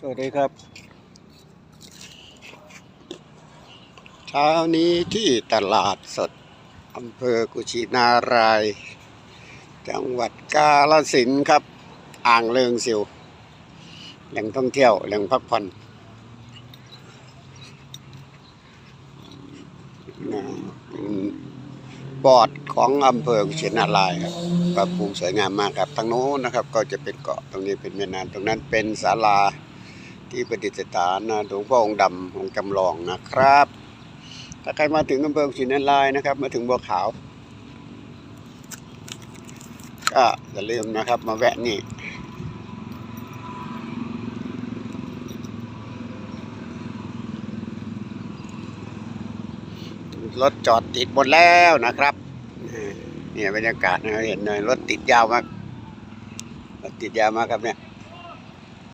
สวัสดีครับ เช้านี้ที่ตลาดสดอำเภอกุชินาราย จังหวัดกาฬสินธุ์ครับ อ่างเลิงสิวแหล่งท่องเที่ยวแหล่งพักผ่อนนะเป็นบอร์ดของอำเภอกุชินารายครับปรับปรุงสวยงามมากครับทางโน้นนะครับ ก็จะเป็นเกาะตรงนี้เป็นแม่น้ำตรงนั้นเป็นศาลา ที่ประดิษฐานนะหลวงพ่อองค์ดำองค์จำลองนะครับ ถ้าใครมาถึงอำเภอศรีนันลายนะครับ มาถึงบัวขาวก็อย่าลืมนะครับ มาแวะนี่รถจอดติดหมดแล้วนะครับเนี่ยบรรยากาศนะเห็นเลยรถติดยาวมากรถติดยาวมากครับเนี่ย